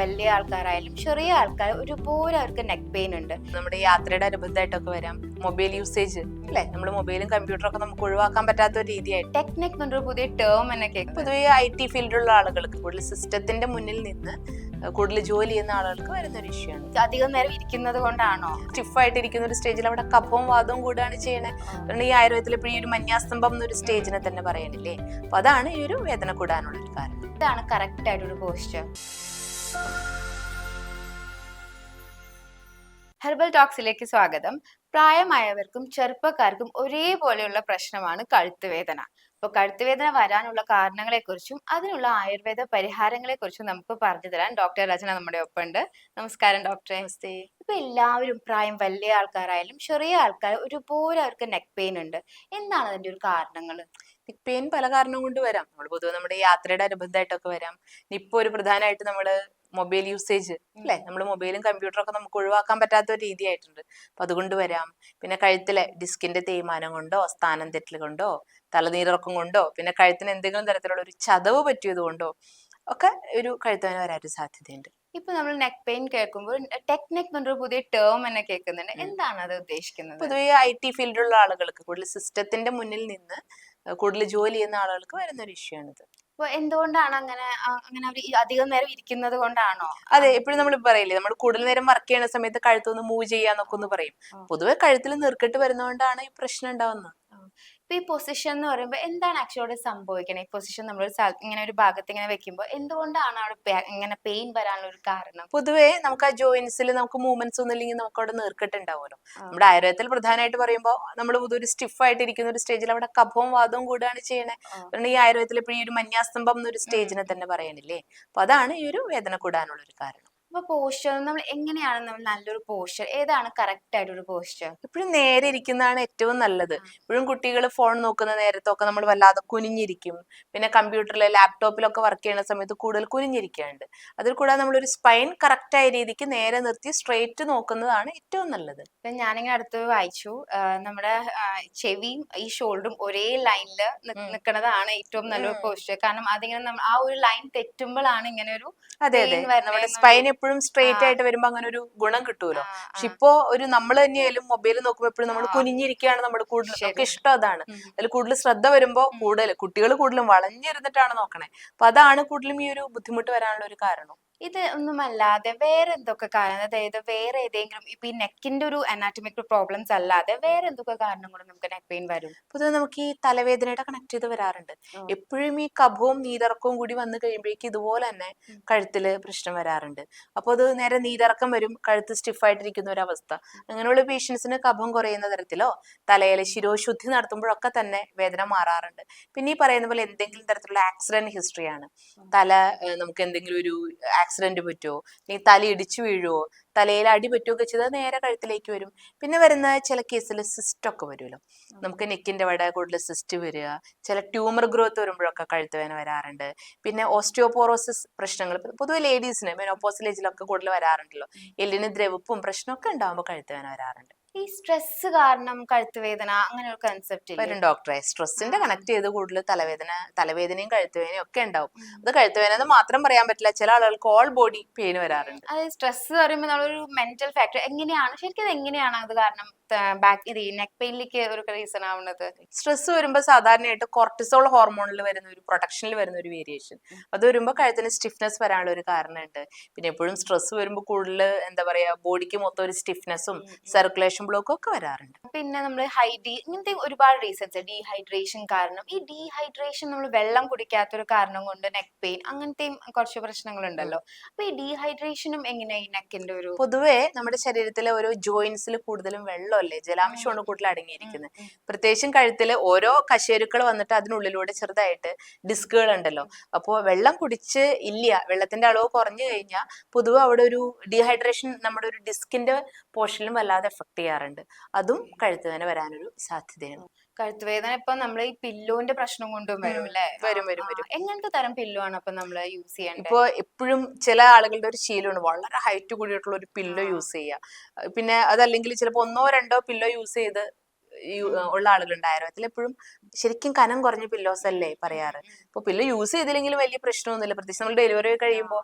വലിയ ആൾക്കാരായാലും ചെറിയ ആൾക്കാർ ഒരുപോലെ അവർക്ക് നെക്ക് പെയിൻ ഉണ്ട്. നമ്മുടെ യാത്രയുടെ അനുബന്ധമായിട്ടൊക്കെ വരാം. മൊബൈൽ യൂസേജ് അല്ലേ? നമ്മൾ മൊബൈലും കമ്പ്യൂട്ടറും ഒക്കെ നമുക്ക് ഒഴിവാക്കാൻ പറ്റാത്ത ഒരു രീതിയായിട്ട് ടെക്നിക് എന്നൊരു പുതിയ ടേം എന്നൊക്കെ പൊതുവെ ഐ ടി ഫീൽഡിലുള്ള ആളുകൾക്ക് കൂടുതൽ സിസ്റ്റത്തിന്റെ മുന്നിൽ നിന്ന് കൂടുതൽ ജോലി ചെയ്യുന്ന ആളുകൾക്ക് വരുന്ന ഒരു ഇഷ്യൂ ആണ്. അധികം നേരം ഇരിക്കുന്നത് കൊണ്ടാണോ? സ്റ്റിഫായിട്ട് ഇരിക്കുന്ന ഒരു സ്റ്റേജിൽ അവിടെ കപ്പവും വാദവും കൂടാണ് ചെയ്യണേ. അതുകൊണ്ട് ഈ ആയുർവേദത്തിൽ ഇപ്പോൾ ഈ ഒരു മന്യാസ്തംഭം എന്നൊരു സ്റ്റേജിനെ തന്നെ പറയണില്ലേ? അപ്പൊ അതാണ് ഈ ഒരു വേദന കൂടാനുള്ള ഒരു കാരണം. ഇതാണ് കറക്റ്റ് ആയിട്ടൊരു പോസ്ചർ ഹെർബൽ ടോക്സിലേക്ക് സ്വാഗതം. പ്രായമായവർക്കും ചെറുപ്പക്കാർക്കും ഒരേപോലെയുള്ള പ്രശ്നമാണ് കഴുത്തുവേദന. അപ്പോൾ കഴുത്ത് വേദന വരാനുള്ള കാരണങ്ങളെക്കുറിച്ചും അതിനുള്ള ആയുർവേദ പരിഹാരങ്ങളെക്കുറിച്ചും നമുക്ക് പറഞ്ഞു തരാൻ ഡോക്ടർ രചന നമ്മുടെ ഒപ്പം ഉണ്ട് നമസ്കാരം ഡോക്ടറെ. നമസ്തേ. ഇപ്പൊ എല്ലാവരും പ്രായം വലിയ ആൾക്കാരായാലും ചെറിയ ആൾക്കാർ ഒരുപോലെ അവർക്ക് നെക്ക് പെയിൻ ഉണ്ട്. എന്താണ് അതിന്റെ ഒരു കാരണങ്ങൾ? പെയിൻ പല കാരണം കൊണ്ട് വരാം. നമ്മൾ പൊതുവെ നമ്മുടെ യാത്രയുടെ അനുബന്ധമായിട്ടൊക്കെ വരാം. ഇപ്പൊ ഒരു പ്രധാനമായിട്ട് നമ്മൾ മൊബൈൽ യൂസേജ് അല്ലെ? നമ്മൾ മൊബൈലും കമ്പ്യൂട്ടറും ഒക്കെ നമുക്ക് ഒഴിവാക്കാൻ പറ്റാത്ത ഒരു രീതിയായിട്ടുണ്ട്. അപ്പൊ അതുകൊണ്ട് വരാം. പിന്നെ കഴുത്തിലെ ഡിസ്കിന്റെ തേയ്മാനം കൊണ്ടോ സ്ഥാനം തെറ്റൽ കൊണ്ടോ തലനീരിറക്കം കൊണ്ടോ പിന്നെ കഴുത്തിന് എന്തെങ്കിലും തരത്തിലുള്ള ഒരു ചതവ് പറ്റിയത് കൊണ്ടോ ഒക്കെ ഒരു കഴുത്തവന് വരാനൊരു സാധ്യതയുണ്ട്. ഇപ്പൊ നമ്മൾ നെക്ക് പെയിൻ കേൾക്കുമ്പോൾ ടെക്നിക് എന്നൊരു പുതിയ ടേം തന്നെ കേൾക്കുന്നുണ്ട്. എന്താണ് അത് ഉദ്ദേശിക്കുന്നത്? പൊതുവെ ഐ ടി ഫീൽഡിലുള്ള ആളുകൾക്ക് കൂടുതൽ സിസ്റ്റത്തിന്റെ മുന്നിൽ നിന്ന് കൂടുതൽ ജോലി ചെയ്യുന്ന ആളുകൾക്ക് വരുന്ന ഒരു ഇഷ്യൂ ആണിത്. എന്തുകൊണ്ടാണ് അങ്ങനെ അങ്ങനെ അവർ അധികം നേരം ഇരിക്കുന്നത് കൊണ്ടാണോ? അതെ എപ്പോഴും നമ്മൾ പറയില്ലേ നമ്മൾ കൂടുതൽ നേരം വർക്ക് ചെയ്യുന്ന സമയത്ത് കഴുത്തൊന്ന് മൂവ് ചെയ്യാന്നൊക്കെ ഒന്ന് പറയും. പൊതുവെ കഴുത്തിൽ നീർക്കെട്ട് വരുന്നതുകൊണ്ടാണ് ഈ പ്രശ്നം ഉണ്ടാവുന്നത്. ഇപ്പൊ ഈ പൊസിഷൻ എന്ന് പറയുമ്പോൾ എന്താണ് ആക്ച്വലി സംഭവിക്കണേ? ഈ പൊസിഷൻ നമ്മൾ ഇങ്ങനെ ഒരു ഭാഗത്ത് ഇങ്ങനെ വെക്കുമ്പോൾ എന്തുകൊണ്ടാണ് അവിടെ ഇങ്ങനെ പെയിൻ വരാനുള്ള ഒരു കാരണം? പൊതുവെ നമുക്ക് ആ ജോയിൻസിൽ നമുക്ക് മൂവ്മെന്റ്സ് ഒന്നും ഇല്ലെങ്കിൽ നമുക്ക് അവിടെ നീർക്കിട്ടുണ്ടാവുമല്ലോ. നമ്മുടെ ആയുർവേദത്തിൽ പ്രധാനമായിട്ട് പറയുമ്പോൾ നമ്മൾ ഒരു സ്റ്റിഫ് ആയിട്ട് ഇരിക്കുന്ന ഒരു സ്റ്റേജിൽ അവിടെ കഫവും വാദവും കൂടാണ് ചെയ്യണേ. ഈ ആയുർവേദത്തിൽ ഇപ്പോഴും ഈ ഒരു മന്യാസ്തംഭം എന്നൊരു സ്റ്റേജിനെ തന്നെ പറയണില്ലേ? അപ്പൊ അതാണ് ഈ ഒരു വേദന കൂടാനുള്ള ഒരു കാരണം. അപ്പൊ പോസ്ചർ നമ്മൾ എങ്ങനെയാണ് നമ്മൾ നല്ലൊരു പോസ്ചർ ഏതാണ് കറക്റ്റ് ആയിട്ടൊരു പോസ്ചർ എപ്പോഴും നേരെ ഇരിക്കുന്നതാണ് ഏറ്റവും നല്ലത്. ഇപ്പോഴും കുട്ടികൾ ഫോൺ നോക്കുന്ന നേരത്തൊക്കെ നമ്മൾ വല്ലാതെ കുനിഞ്ഞിരിക്കും. പിന്നെ കമ്പ്യൂട്ടറിൽ ലാപ്ടോപ്പിലൊക്കെ വർക്ക് ചെയ്യുന്ന സമയത്ത് കൂടുതൽ കുനിഞ്ഞിരിക്കാറുണ്ട് അതിൽ കൂടാതെ നമ്മളൊരു സ്പൈൻ കറക്റ്റ് ആയ രീതിക്ക് നേരെ നിർത്തി സ്ട്രെയിറ്റ് നോക്കുന്നതാണ് ഏറ്റവും നല്ലത്. ഇപ്പൊ ഞാനിങ്ങനെ അടുത്ത് വായിച്ചു. നമ്മുടെ ചെവിയും ഈ ഷോൾഡറും ഒരേ ലൈനിൽ. നിൽക്കുന്നതാണ് ഏറ്റവും നല്ലൊരു പോസ്റ്റർ പോസ്ചർ കാരണം അതിങ്ങനെ ആ ഒരു ലൈൻ തെറ്റുമ്പോഴാണ് ഇങ്ങനെ ഒരു അതെ. അതെ നമ്മുടെ സ്പൈൻ എപ്പോഴും സ്ട്രെയിറ്റ് ആയിട്ട് വരുമ്പോ അങ്ങനെ ഒരു ഗുണം കിട്ടുമല്ലോ പക്ഷെ ഇപ്പൊ ഒരു നമ്മൾ തന്നെയായാലും മൊബൈൽ നോക്കുമ്പോൾ എപ്പോഴും നമ്മൾ. കുനിഞ്ഞിരിക്കുകയാണ് നമ്മൾ കൂടുതൽ നമുക്ക് ഇഷ്ടം അതാണ്. അതിൽ കൂടുതൽ ശ്രദ്ധ വരുമ്പോ കൂടുതൽ കുട്ടികൾ കൂടുതലും വളഞ്ഞിരുന്നിട്ടാണ് നോക്കണേ. അപ്പൊ അതാണ് കൂടുതലും ഈ ഒരു ബുദ്ധിമുട്ട് വരാനുള്ള ഒരു കാരണം. ഇത് ഒന്നുമല്ലാതെ വേറെ എന്തൊക്കെ കാരണം അതായത് വേറെ ഏതെങ്കിലും ഇപ്പൊ ഈ നെക്കിന്റെ ഒരു അനാറ്റമിക് പ്രോബ്ലംസ് അല്ലാതെ വേറെ എന്തൊക്കെ കാരണം കൊണ്ട് നമുക്ക് നെക്ക് പെയിൻ വരും? പൊതുവെ നമുക്ക് ഈ തലവേദനയുടെ കണക്ട് ചെയ്ത് വരാറുണ്ട്. എപ്പോഴും ഈ കഭവും നീതറക്കവും കൂടി വന്നു കഴിയുമ്പോഴേക്കും ഇതുപോലെ തന്നെ. കഴുത്തിൽ പ്രശ്നം വരാറുണ്ട്. അപ്പോൾ അത് നേരെ നീതറക്കം വരും കഴുത്ത് സ്റ്റിഫായിട്ടിരിക്കുന്ന ഒരു അവസ്ഥ. അങ്ങനെയുള്ള പേഷ്യൻസിന് കഭം കുറയുന്ന തരത്തിലോ തലയിലെ ശിരോശുദ്ധി നടത്തുമ്പോഴൊക്കെ തന്നെ വേദന മാറാറുണ്ട്. പിന്നെ ഈ പറയുന്ന പോലെ എന്തെങ്കിലും തരത്തിലുള്ള ആക്സിഡന്റ് ഹിസ്റ്ററിയാണ് തല നമുക്ക് എന്തെങ്കിലും ഒരു ആക്സിഡന്റ് പറ്റുമോ അല്ലെങ്കിൽ തല ഇടിച്ചു വീഴുമോ തലയിൽ അടി പറ്റുമൊക്കെ ചെയ്താൽ നേരെ കഴുത്തിലേക്ക് വരും. പിന്നെ വരുന്ന ചില കേസിൽ സിസ്റ്റൊക്കെ വരുമല്ലോ. നമുക്ക് നെക്കിന്റെ വട കൂടുതൽ സിസ്റ്റ് വരിക. ചില ട്യൂമർ ഗ്രോത്ത് വരുമ്പോഴൊക്കെ കഴുത്ത് വേദന വരാറുണ്ട്. പിന്നെ ഓസ്റ്റിയോപോറോസിസ് പ്രശ്നങ്ങൾ. പൊതുവെ ലേഡീസിന് മെനോപോസിലേജിലൊക്കെ ഏജിലൊക്കെ കൂടുതൽ വരാറുണ്ടല്ലോ. എല്ലിന് ദ്രവിപ്പും പ്രശ്നമൊക്കെ ഉണ്ടാകുമ്പോൾ കഴുത്ത് വേദന വരാറുണ്ട്. ഈ സ്ട്രെസ് കാരണം കഴുത്തുവേദന അങ്ങനെ ഒരു കൺസെപ്റ്റ് വരും ഡോക്ടറെ സ്ട്രെസ്സിന്റെ. കണക്ട് ചെയ്ത് കൂടുതൽ തലവേദന തലവേദനയും കഴുത്തുവേദനയും ഒക്കെ ഉണ്ടാവും. അത് കഴുത്തുവേദന എന്ന് മാത്രം പറയാൻ പറ്റില്ല. ചില ആളുകൾക്ക് ഓൾ ബോഡി പെയിൻ വരാറുണ്ട്. അതായത് സ്ട്രെസ് പറയുമ്പോൾ നമ്മളൊരു മെന്റൽ ഫാക്ടർ എങ്ങനെയാണ്? ശരിക്കും അത് എങ്ങനെയാണ് അത് കാരണം ബാക്ക് ഇത് നെക്ക് പെയിനിലേക്ക് ഒരു റീസൺ ആവുന്നത്? സ്ട്രെസ് വരുമ്പോൾ സാധാരണയായിട്ട് കോർട്ടിസോൾ ഹോർമോണിൽ വരുന്ന ഒരു പ്രൊട്ടക്ഷനിൽ വരുന്ന ഒരു വേരിയേഷൻ അത് വരുമ്പോൾ കഴുത്തിന് സ്റ്റിഫ്നെസ് വരാനുള്ള ഒരു കാരണമുണ്ട്. പിന്നെ എപ്പോഴും സ്ട്രെസ് വരുമ്പോൾ കൂടുതൽ എന്താ പറയാ ബോഡിക്ക് മൊത്തം ഒരു സ്റ്റിഫ്നെസ്സും സർക്കുലേഷൻ ബ്ലോക്കും ഒക്കെ വരാറുണ്ട്. പിന്നെ നമ്മൾ ഹൈഡി ഇങ്ങനത്തെ ഒരുപാട് റീസൺസ് ഡീഹൈഡ്രേഷൻ കാരണം. ഈ ഡീഹൈഡ്രേഷൻ നമ്മൾ വെള്ളം കുടിക്കാത്തൊരു കാരണം കൊണ്ട് നെക്ക് പെയിൻ അങ്ങനത്തെയും കുറച്ച് പ്രശ്നങ്ങളുണ്ടല്ലോ. അപ്പൊ ഈ ഡീഹൈഡ്രേഷനും എങ്ങനെയാ ഈ നെക്കിന്റെ ഒരു പൊതുവേ നമ്മുടെ ശരീരത്തിലെ ഓരോ ജോയിന്റ്സിൽ കൂടുതലും വെള്ളമല്ലേ? ജലാംശമാണ് കൂടുതൽ അടങ്ങിയിരിക്കുന്നത്. പ്രത്യേകിച്ചും കഴുത്തിൽ ഓരോ കശേരുക്കൾ വന്നിട്ട് അതിനുള്ളിലൂടെ ചെറുതായിട്ട് ഡിസ്കുകൾ ഉണ്ടല്ലോ. അപ്പോൾ വെള്ളം കുടിച്ച് ഇല്ല വെള്ളത്തിന്റെ അളവ് കുറഞ്ഞു കഴിഞ്ഞാൽ പൊതുവെ അവിടെ ഒരു ഡീഹൈഡ്രേഷൻ നമ്മുടെ ഒരു ഡിസ്കിന്റെ പോർഷനിലും വല്ലാതെ എഫക്ട് ചെയ്യാറുണ്ട് അതും കഴുത്ത് വേദന വരാനൊരു സാധ്യതയാണ്. കഴുത്ത് വേദന ഇപ്പൊ നമ്മൾ ഈ പില്ലോന്റെ പ്രശ്നം കൊണ്ടും വരും അല്ലെ? വരും, വരും, വരും. എങ്ങനത്തെ തരം പില്ലോ ആണ് അപ്പൊ നമ്മൾ യൂസ് ചെയ്യേണ്ടത്? ഇപ്പൊ എപ്പോഴും ചില ആളുകളുടെ ഒരു ശീലമാണ് വളരെ ഹൈറ്റ് കൂടിയിട്ടുള്ള ഒരു പില്ലോ. യൂസ് ചെയ്യുക. പിന്നെ അതല്ലെങ്കിൽ ചിലപ്പോ ഒന്നോ രണ്ടോ പില്ലോ യൂസ് ചെയ്ത് ഉള്ള ആളുകളുണ്ടായിരുന്നു അതിൽ എപ്പോഴും ശരിക്കും കനം കുറഞ്ഞ പില്ലോസ് അല്ലേ പറയാറ്. അപ്പൊ പില്ലോ യൂസ് ചെയ്തില്ലെങ്കിലും വലിയ പ്രശ്നമൊന്നുമില്ല. പ്രത്യേകിച്ച് നമ്മൾ ഡെലിവറി കഴിയുമ്പോൾ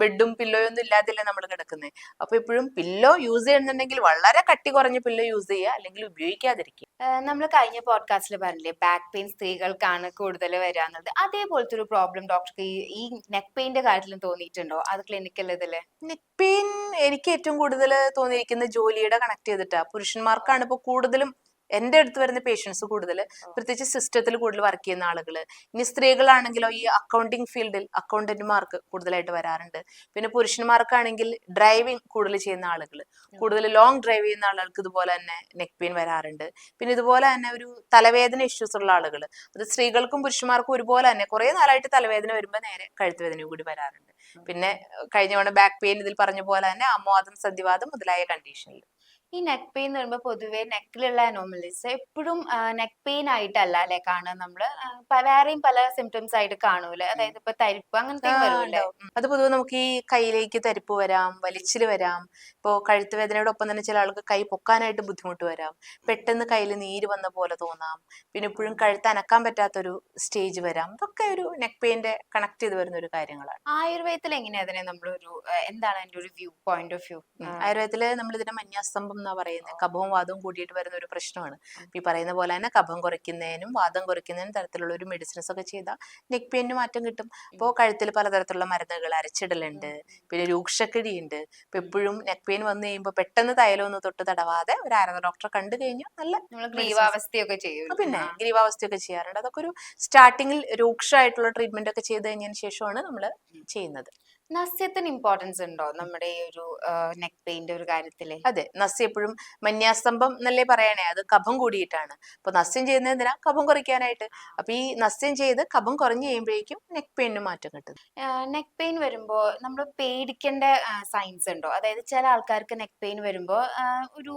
ബെഡും പില്ലോയും ഒന്നും ഇല്ലാതില്ലേ നമ്മൾ കിടക്കുന്നത് അപ്പൊ എപ്പോഴും പില്ലോ യൂസ് ചെയ്യുന്നുണ്ടെങ്കിൽ വളരെ കട്ടി കുറഞ്ഞ പില്ലോ യൂസ് ചെയ്യുക അല്ലെങ്കിൽ ഉപയോഗിക്കാതിരിക്കുക. നമ്മൾ കഴിഞ്ഞ പോഡ്കാസ്റ്റിൽ പറഞ്ഞില്ലേ ബാക്ക് പെയിൻ സ്ത്രീകൾക്കാണ് കൂടുതൽ വരാന്നത് അതേപോലത്തെ ഒരു പ്രോബ്ലം ഡോക്ടർക്ക് ഈ ഈ നെക്ക് പെയിന്റെ കാര്യത്തിലും തോന്നിയിട്ടുണ്ടോ? അത് ക്ലിനിക്കൽ ഇതിൽ? നെക്ക് പെയിൻ എനിക്ക് ഏറ്റവും കൂടുതൽ തോന്നിയിരിക്കുന്നത് ജോലിയുടെ കണക്ട് ചെയ്തിട്ടാ. പുരുഷന്മാർക്കാണ് ഇപ്പൊ കൂടുതലും എന്റെ അടുത്ത് വരുന്ന പേഷ്യൻസ് കൂടുതൽ പ്രത്യേകിച്ച് സിസ്റ്റത്തിൽ കൂടുതൽ വർക്ക് ചെയ്യുന്ന ആളുകൾ ഇനി സ്ത്രീകളാണെങ്കിലോ ഈ അക്കൗണ്ടിങ് ഫീൽഡിൽ അക്കൗണ്ടന്റുമാർക്ക് കൂടുതലായിട്ട് വരാറുണ്ട്. പിന്നെ പുരുഷന്മാർക്കാണെങ്കിൽ ഡ്രൈവിംഗ് കൂടുതൽ ചെയ്യുന്ന ആളുകൾ കൂടുതൽ ലോങ് ഡ്രൈവ് ചെയ്യുന്ന ആളുകൾക്ക് ഇതുപോലെ തന്നെ നെക്ക് പെയിൻ വരാറുണ്ട്. പിന്നെ ഇതുപോലെ തന്നെ ഒരു തലവേദന ഇഷ്യൂസ് ഉള്ള ആളുകൾ അത് സ്ത്രീകൾക്കും പുരുഷന്മാർക്കും ഒരുപോലെ തന്നെ കുറെ നാളായിട്ട് തലവേദന വരുമ്പോൾ നേരെ കഴുത്തുവേദനയും കൂടി വരാറുണ്ട്. പിന്നെ കഴിഞ്ഞ തവണ ബാക്ക് പെയിൻ ഇതിൽ പറഞ്ഞ പോലെ തന്നെ അമ്മവാദം സന്ധിവാദം മുതലായ കണ്ടീഷനിൽ ഈ നെക്ക് പെയിൻ എന്ന് പറയുമ്പോൾ പൊതുവെ നെക്കിലുള്ള അനോമലീസ് എപ്പോഴും നെക്ക് പെയിൻ ആയിട്ടല്ല അല്ലെ കാണുക നമ്മൾ? വേറെയും പല സിംറ്റംസ് ആയിട്ട് കാണൂലെ? അതായത് ഇപ്പൊ തരിപ്പ് അങ്ങനത്തെ അത് പൊതുവെ നമുക്ക് ഈ കൈയിലേക്ക് തരിപ്പ് വരാം വലിച്ചിൽ വരാം ഇപ്പോ കഴുത്ത് വേദനയോടൊപ്പം തന്നെ ചില ആൾക്ക് കൈ പൊക്കാനായിട്ട് ബുദ്ധിമുട്ട് വരാം പെട്ടെന്ന് കയ്യിൽ നീര് വന്ന പോലെ തോന്നാം പിന്നെ എപ്പോഴും കഴുത്ത് അനക്കാൻ പറ്റാത്തൊരു സ്റ്റേജ് വരാം. ഇതൊക്കെ ഒരു നെക്ക് പെയിന്റെ കണക്ട് ചെയ്ത് വരുന്ന ഒരു കാര്യങ്ങളാണ്. ആയുർവേദത്തിൽ എങ്ങനെയാ അതിനെ നമ്മളൊരു എന്താണ് അതിന്റെ ഒരു വ്യൂ പോയിന്റ് ഓഫ് വ്യൂ ആയുർവേദത്തിൽ നമ്മൾ ഇതിനെ മഞ്ഞാസ്തംഭം എന്നാ പറയുന്നത് കഭവും വാദവും കൂടിയിട്ട് വരുന്ന ഒരു പ്രശ്നമാണ്. ഈ പറയുന്ന പോലെ തന്നെ കഭം കുറയ്ക്കുന്നതിനും വാദം കുറയ്ക്കുന്നതിനും തരത്തിലുള്ള ഒരു മെഡിസിൻസ് ഒക്കെ ചെയ്താൽ നെക്ക് പെയിന് മാറ്റം കിട്ടും. അപ്പോൾ കഴുത്തിൽ പലതരത്തിലുള്ള മരുന്നുകൾ അരച്ചിടലുണ്ട്. പിന്നെ രൂക്ഷക്കിഴിയുണ്ട്. ഇപ്പൊ എപ്പോഴും നെക്ക് പെയിൻ വന്നു കഴിയുമ്പോൾ പെട്ടെന്ന് തൈലം ഒന്ന് തൊട്ട് തടവാതെ ഒരു ആയുർവേദ ഡോക്ടറെ കണ്ടു കഴിഞ്ഞു നല്ല ഗ്രീവാവസ്ഥയൊക്കെ ചെയ്യും പിന്നെ ഗ്രീവാവസ്ഥയൊക്കെ ചെയ്യാറുണ്ട്. അതൊക്കെ ഒരു സ്റ്റാർട്ടിങ്ങിൽ രൂക്ഷമായിട്ടുള്ള ട്രീറ്റ്മെന്റ് ഒക്കെ ചെയ്ത് കഴിഞ്ഞതിന് ശേഷമാണ് നമ്മൾ ചെയ്യുന്നത്. നസ്യത്തിന് ഇമ്പോർട്ടൻസ് ഉണ്ടോ? നമ്മുടെ ഈ ഒരു നെക്ക് പെയിന്റെ ഒരു കാര്യത്തിൽ? അതെ. നസ്യം എപ്പോഴും മന്യാസ്തംഭം എന്നല്ലേ പറയണേ? അത് കഫം കൂടിയിട്ടാണ്. അപ്പൊ നസ്യം ചെയ്യുന്നത് എന്തിനാ? കഫം കുറയ്ക്കാനായിട്ട്. അപ്പൊ ഈ നസ്യം ചെയ്ത് കഫം കുറഞ്ഞു കഴിയുമ്പോഴേക്കും നെക്ക് പെയിന് മാറ്റം കിട്ടും. നെക്ക് പെയിൻ വരുമ്പോ നമ്മൾ പേടിക്കേണ്ട സൈൻസ് ഉണ്ടോ? അതായത് ചില ആൾക്കാർക്ക് നെക്ക് പെയിൻ വരുമ്പോ ഒരു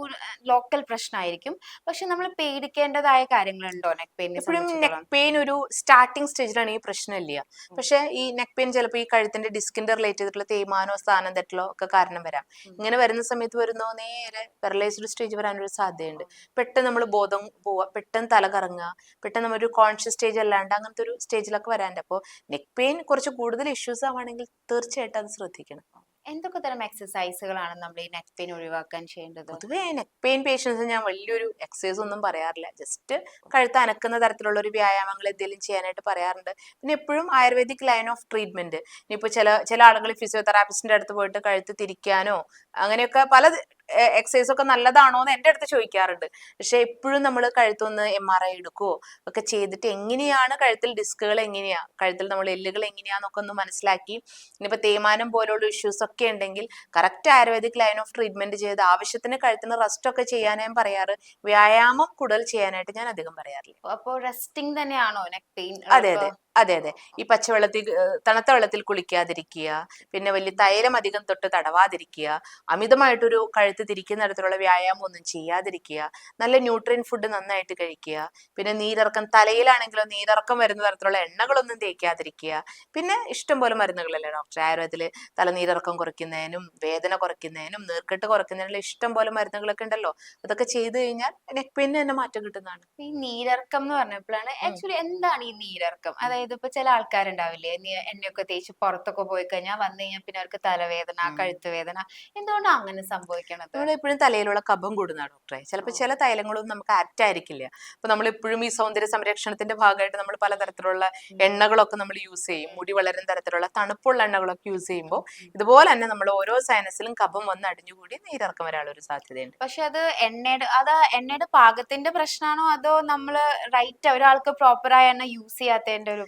ലോക്കൽ പ്രശ്നമായിരിക്കും പക്ഷെ നമ്മൾ പേടിക്കേണ്ടതായ കാര്യങ്ങളുണ്ടോ നെക്ക് പെയിൻ എപ്പോഴും നെക്ക് പെയിൻ ഒരു സ്റ്റാർട്ടിങ് സ്റ്റേജിലാണ് ഈ പ്രശ്നമില്ല പക്ഷെ ഈ നെക്ക് പെയിൻ ചിലപ്പോൾ ഈ കഴുത്തിന്റെ ഡിസ്കിന്റെ റിലേറ്റ് ചെയ്തിട്ടുള്ള തേയ്മാനോ സ്ഥാനം തെറ്റലോ ഒക്കെ കാരണം വരാം. ഇങ്ങനെ വരുന്ന സമയത്ത് വരുന്നോ നേരെ പെറലൈസ്ഡ് സ്റ്റേജ് വരാനൊരു സാധ്യതയുണ്ട്. പെട്ടെന്ന് നമ്മൾ ബോധം പോവുക പെട്ടെന്ന് തല കറങ്ങുക പെട്ടെന്ന് നമ്മളൊരു കോൺഷ്യസ് സ്റ്റേജ് അല്ലാണ്ട് അങ്ങനത്തെ ഒരു സ്റ്റേജിലൊക്കെ വരാനുണ്ട് അപ്പോൾ നെക്ക് പെയിൻ കുറച്ച് കൂടുതൽ ഇഷ്യൂസ് ആവുകയാണെങ്കിൽ തീർച്ചയായിട്ടും അത് ശ്രദ്ധിക്കണം. എന്തൊക്കെ തരം എക്സസൈസുകളാണ് നമ്മൾ ഈ നെക്ക് പെയിൻ ഒഴിവാക്കാൻ ചെയ്യേണ്ടത്? പൊതുവേ നെക്ക് പെയിൻ പേഷ്യൻസ് ഞാൻ വലിയൊരു എക്സസൈസ് ഒന്നും പറയാറില്ല. ജസ്റ്റ് കഴുത്ത് അനക്കുന്ന തരത്തിലുള്ള ഒരു വ്യായാമങ്ങൾ എന്തെങ്കിലും ചെയ്യാനായിട്ട് പറയാറുണ്ട്. പിന്നെ എപ്പോഴും ആയുർവേദിക് ലൈൻ ഓഫ് ട്രീറ്റ്മെന്റ് ഇനിയിപ്പോ ചില ചില ആളുകൾ ഫിസിയോതെറാപ്പിസ്റ്റിന്റെ അടുത്ത് പോയിട്ട് കഴുത്ത് തിരിക്കാനോ അങ്ങനെയൊക്കെ പല എക്സസൈസ് ഒക്കെ നല്ലതാണോ എന്ന് എന്റെ അടുത്ത് ചോദിക്കാറുണ്ട്. പക്ഷെ എപ്പോഴും നമ്മൾ കഴുത്തൊന്ന് എം ആർ ഐ എടുക്കുവോ ഒക്കെ ചെയ്തിട്ട് എങ്ങനെയാണ് കഴുത്തിൽ ഡിസ്കുകൾ എങ്ങനെയാ കഴുത്തിൽ നമ്മൾ എല്ലുകൾ എങ്ങനെയാന്നൊക്കെ ഒന്ന് മനസ്സിലാക്കി ഇനിയിപ്പോ തേയ്മാനം പോലുള്ള ഇഷ്യൂസ് ഒക്കെ ഉണ്ടെങ്കിൽ correct ayurvedic line of treatment ചെയ്ത് ആവശ്യത്തിന് കഴുത്തിന് റെസ്റ്റ് ഒക്കെ ചെയ്യാനേ പറയാറ്. വ്യായാമം കൂടുതൽ ചെയ്യാനായിട്ട് ഞാൻ അധികം പറയാറില്ല. അപ്പോൾ റെസ്റ്റിംഗ് തന്നെയാണോ നെക്ക് പെയിൻ അതെ അതെ. അതെ അതെ. ഈ പച്ചവെള്ളത്തിൽ തണുത്ത വെള്ളത്തിൽ കുളിക്കാതിരിക്കുക പിന്നെ വലിയ തൈലം അധികം തൊട്ട് തടവാതിരിക്കുക അമിതമായിട്ടൊരു കഴുത്ത് തിരിക്കുന്ന തരത്തിലുള്ള വ്യായാമം ഒന്നും ചെയ്യാതിരിക്കുക നല്ല ന്യൂട്രിയൻ ഫുഡ് നന്നായിട്ട് കഴിക്കുക പിന്നെ നീരിറക്കം തലയിലാണെങ്കിലും നീരിറക്കം വരുന്ന തരത്തിലുള്ള എണ്ണകളൊന്നും തേക്കാതിരിക്കുക പിന്നെ ഇഷ്ടംപോലെ മരുന്നുകളല്ലേ ഡോക്ടർ ആയുർവേദത്തിൽ തലനീരിറക്കം കുറയ്ക്കുന്നതിനും വേദന കുറയ്ക്കുന്നതിനും നീർക്കെട്ട് കുറയ്ക്കുന്നതിനുള്ള ഇഷ്ടംപോലെ മരുന്നുകളൊക്കെ ഉണ്ടല്ലോ. അതൊക്കെ ചെയ്തു കഴിഞ്ഞാൽ നെക്ക് പെയിന് തന്നെ മാറ്റം കിട്ടുന്നതാണ്. ഈ നീരിറക്കം എന്ന് പറഞ്ഞപ്പോഴാണ് ആക്ച്വലി എന്താണ് ഈ നീരിറക്കം? അതായത് ഇപ്പൊ ചില ആൾക്കാരുണ്ടാവില്ലേ? എണ്ണയൊക്കെ തേച്ച് പുറത്തൊക്കെ പോയി കഴിഞ്ഞാൽ വന്നു കഴിഞ്ഞാൽ പിന്നെ അവർക്ക് തലവേദന. കഴുത്ത് വേദന എന്തുകൊണ്ടാണ് അങ്ങനെ സംഭവിക്കണത്? നമ്മൾ എപ്പോഴും തലയിലുള്ള കബം കൂടുന്ന ഡോക്ടറെ. ചിലപ്പോൾ ചില തൈലങ്ങളൊന്നും നമുക്ക് ആപ്റ്റ് ആയിരിക്കില്ല. അപ്പൊ നമ്മൾ എപ്പോഴും ഈ സൗന്ദര്യ സംരക്ഷണത്തിന്റെ ഭാഗമായിട്ട് നമ്മൾ പലതരത്തിലുള്ള എണ്ണകളൊക്കെ നമ്മൾ യൂസ് ചെയ്യും. മുടി വളരുന്ന തരത്തിലുള്ള തണുപ്പുള്ള എണ്ണകളൊക്കെ യൂസ് ചെയ്യുമ്പോൾ ഇതുപോലെ തന്നെ നമ്മൾ ഓരോ സൈനസിലും കബം വന്ന് അടിഞ്ഞുകൂടി നീരിറക്കം വരാനുള്ള ഒരു സാധ്യതയുണ്ട്. പക്ഷെ അത് എണ്ണയുടെ അത് എണ്ണയുടെ പാകത്തിന്റെ പ്രശ്നമാണോ അതോ നമ്മൾ റൈറ്റ് ഒരാൾക്ക് പ്രോപ്പറായ എണ്ണ യൂസ് ചെയ്യാത്തതിന്റെ ഒരു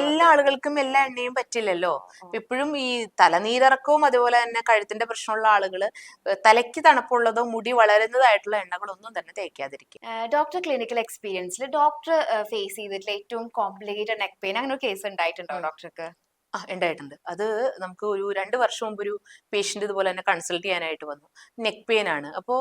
എല്ലാ ആളുകൾക്കും എല്ലാ എണ്ണയും പറ്റില്ലല്ലോ. എപ്പോഴും ഈ തലനീരിറക്കവും അതുപോലെ തന്നെ കഴുത്തിന്റെ പ്രശ്നമുള്ള ആളുകൾ തലയ്ക്ക് തണുപ്പുള്ളതോ മുടി വളരുന്നതായിട്ടുള്ള എണ്ണകളൊന്നും തന്നെ തേക്കാതിരിക്കും. ഡോക്ടർ ക്ലിനിക്കൽ എക്സ്പീരിയൻസിൽ ഡോക്ടർ ഫേസ് ചെയ്തിട്ടുള്ള ഏറ്റവും കോംപ്ലിക്കേറ്റഡ് നെക്ക് പെയിൻ അങ്ങനെ ഒരു കേസ് ഉണ്ടായിട്ടുണ്ടോ ഡോക്ടർക്ക്? ആ ഉണ്ടായിട്ടുണ്ട് അത് നമുക്ക് ഒരു രണ്ട് വർഷം മുമ്പ് ഒരു പേഷ്യന്റ് ഇതുപോലെ തന്നെ കൺസൾട്ട് ചെയ്യാനായിട്ട് വന്നു. നെക്ക് പെയിൻ ആണ്. അപ്പോൾ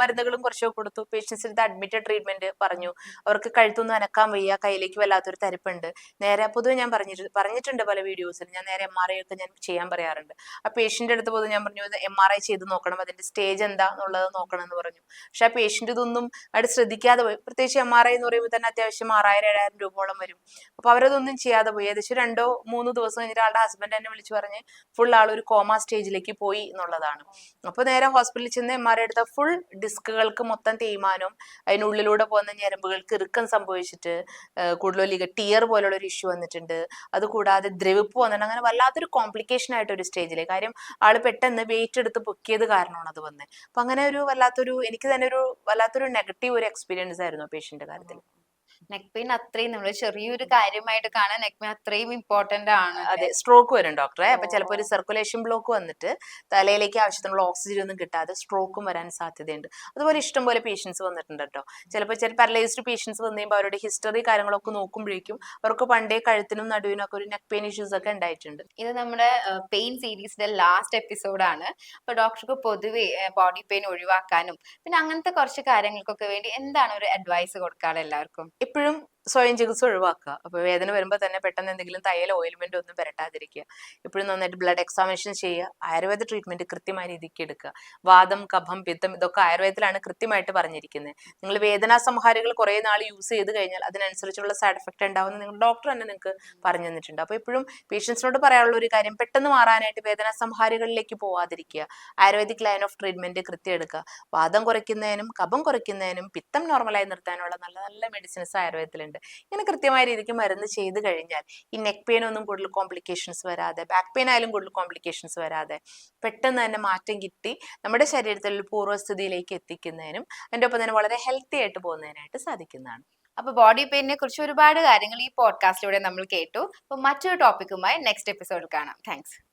മരുന്നുകളും കുറച്ചൊക്കെ കൊടുത്തു. പേഷ്യൻസ് എടുത്ത് അഡ്മിറ്റഡ് ട്രീറ്റ്മെന്റ് പറഞ്ഞു. അവർക്ക് കഴുത്തൊന്നും അനക്കാൻ വയ്യ കയ്യിലേക്ക് വല്ലാത്തൊരു തരിപ്പുണ്ട്. നേരെ പൊതുവെ ഞാൻ പറഞ്ഞിട്ട് പറഞ്ഞിട്ടുണ്ട് പല വീഡിയോസിൽ ഞാൻ നേരെ എം ആർ ഐ ഒക്കെ ഞാൻ ചെയ്യാൻ പറയാറുണ്ട്. ആ പേഷ്യന്റ് അടുത്ത് പൊതുവെ ഞാൻ പറഞ്ഞു എം ആർ ഐ ചെയ്ത് നോക്കണം. അതിന്റെ സ്റ്റേജ് എന്താ എന്നുള്ളത് നോക്കണം എന്ന് പറഞ്ഞു. പക്ഷെ ആ പേഷ്യന്റ് ഇതൊന്നും അവിടെ ശ്രദ്ധിക്കാതെ പോയി. പ്രത്യേകിച്ച് എം ആർ ഐ എന്ന് പറയുമ്പോൾ തന്നെ അത്യാവശ്യം ആറായിരം ഏഴായിരം രൂപയോളം വരും. അപ്പൊ അവരതൊന്നും ചെയ്യാതെ പോയി. ഏകദേശം രണ്ടോ മൂന്നോ ദിവസം കഴിഞ്ഞിട്ട് ആളുടെ ഹസ്ബൻഡ് എന്നെ വിളിച്ചു പറഞ്ഞ് ഫുൾ ആൾ ഒരു കോമ സ്റ്റേജിലേക്ക് പോയി എന്നുള്ളതാണ്. അപ്പൊ നേരെ ഹോസ്പിറ്റലിൽ ചെന്ന് എം ആർ എടുത്ത ഫുൾ ഡിസ്കുകൾക്ക് മൊത്തം തേയ്മാനവും അതിനുള്ളിലൂടെ പോകുന്ന ഞരമ്പുകൾക്ക് ഇറുക്കം സംഭവിച്ചിട്ട് കൂടുതലൊലിക ടിയർ പോലുള്ള ഒരു ഇഷ്യൂ വന്നിട്ടുണ്ട്. അതുകൂടാതെ ദ്രവിപ്പ് വന്നിട്ട് അങ്ങനെ വല്ലാത്തൊരു കോംപ്ലിക്കേഷൻ ആയിട്ട് ഒരു സ്റ്റേജിൽ കാര്യം ആൾ പെട്ടെന്ന് വെയിറ്റ് എടുത്ത് പൊക്കിയത് കാരണമാണ് അത് വന്നത്. അപ്പൊ അങ്ങനെ ഒരു വല്ലാത്തൊരു എനിക്ക് തന്നെ ഒരു വല്ലാത്തൊരു നെഗറ്റീവ് ഒരു എക്സ്പീരിയൻസ് ആയിരുന്നു പേഷ്യന്റ് കാര്യത്തിൽ നെക്ക് പെയിൻ അത്രയും നമ്മൾ ചെറിയൊരു കാര്യമായിട്ട് കാണാൻ നെക്ക് പെയിൻ അത്രയും ഇമ്പോർട്ടന്റ് ആണ്. അതെ സ്ട്രോക്ക് വരും ഡോക്ടറെ അപ്പൊ ചിലപ്പോൾ ഒരു സർക്കുലേഷൻ ബ്ലോക്ക് വന്നിട്ട് തലയിലേക്ക് ആവശ്യത്തിനുള്ള ഓക്സിജൻ ഒന്നും കിട്ടാതെ സ്ട്രോക്കും വരാൻ സാധ്യതയുണ്ട്. അതുപോലെ ഇഷ്ടംപോലെ പേഷ്യൻസ് വന്നിട്ടുണ്ട് കേട്ടോ. ചിലപ്പോൾ ചില പാരലൈസ്ഡ് പേഷ്യൻസ് വന്നു കഴിയുമ്പോൾ അവരുടെ ഹിസ്റ്ററി കാര്യങ്ങളൊക്കെ നോക്കുമ്പോഴേക്കും അവർക്ക് പണ്ടേ കഴുത്തിനും നടുവിനും ഒക്കെ ഒരു നെക്ക് പെയിൻ ഇഷ്യൂസ് ഒക്കെ ഉണ്ടായിട്ടുണ്ട്. ഇത് നമ്മുടെ പെയിൻ സീരീസിന്റെ ലാസ്റ്റ് എപ്പിസോഡാണ് അപ്പൊ ഡോക്ടർക്ക് പൊതുവെ ബോഡി പെയിൻ ഒഴിവാക്കാനും പിന്നെ അങ്ങനത്തെ കുറച്ച് കാര്യങ്ങൾക്കൊക്കെ വേണ്ടി എന്താണ് ഒരു അഡ്വൈസ് കൊടുക്കാറ് എല്ലാവർക്കും? എപ്പോഴും സ്വയം ചികിത്സ ഒഴിവാക്കുക. അപ്പോൾ വേദന വരുമ്പോൾ തന്നെ പെട്ടെന്ന് എന്തെങ്കിലും തയ്യൽ ഓയിൽമെന്റ് ഒന്നും പുരട്ടാതിരിക്കുക. എപ്പോഴും നന്നായിട്ട് ബ്ലഡ് എക്സാമിനേഷൻ ചെയ്യുക. ആയുർവേദ ട്രീറ്റ്മെന്റ് കൃത്യമായ രീതിക്ക് എടുക്കുക. വാദം കഭം പിത്തം ഇതൊക്കെ ആയുർവേദത്തിലാണ് കൃത്യമായിട്ട് പറഞ്ഞിരിക്കുന്നത്. നിങ്ങൾ വേദനാ സംഹാരികൾ കുറെ നാൾ യൂസ് ചെയ്ത് കഴിഞ്ഞാൽ അതിനനുസരിച്ചുള്ള സൈഡ് എഫക്റ്റ് ഉണ്ടാവുന്ന നിങ്ങൾ ഡോക്ടർ തന്നെ നിങ്ങൾക്ക് പറഞ്ഞു തന്നിട്ടുണ്ട്. അപ്പൊ എപ്പോഴും പേഷ്യൻസിനോട് പറയാനുള്ള ഒരു കാര്യം പെട്ടെന്ന് മാറാനായിട്ട് വേദനാ സംഹാരികളിലേക്ക് പോവാതിരിക്കുക. ആയുർവേദിക് ലൈൻ ഓഫ് ട്രീറ്റ്മെന്റ് കൃത്യം എടുക്കുക. വാദം കുറയ്ക്കുന്നതിനും കഭം കുറയ്ക്കുന്നതിനും പിത്തം നോർമലായി നിർത്താനുള്ള നല്ല നല്ല മെഡിസിൻസ് ആയുർവേദത്തിലുണ്ട്. ഇങ്ങനെ കൃത്യമായ രീതിക്ക് മരുന്ന് ചെയ്ത് കഴിഞ്ഞാൽ ഈ നെക്ക് പെയിൻ ഒന്നും കൂടുതൽ കോംപ്ലിക്കേഷൻസ് വരാതെ ബാക്ക് പെയിൻ ആയാലും കൂടുതൽ കോംപ്ലിക്കേഷൻസ് വരാതെ പെട്ടെന്ന് തന്നെ മാറ്റം കിട്ടി നമ്മുടെ ശരീരത്തിൽ പൂർവസ്ഥിതിയിലേക്ക് എത്തിക്കുന്നതിനും അതിന്റെ ഒപ്പം തന്നെ വളരെ ഹെൽത്തി ആയിട്ട് പോകുന്നതിനായിട്ട് സാധിക്കുന്നതാണ്. അപ്പൊ ബോഡി പെയിനെ കുറിച്ച് ഒരുപാട് കാര്യങ്ങൾ ഈ പോഡ്കാസ്റ്റിലൂടെ നമ്മൾ കേട്ടു. അപ്പൊ മറ്റൊരു ടോപ്പിക്കുമായി നെക്സ്റ്റ് എപ്പിസോഡിൽ കാണാം. താങ്ക്സ്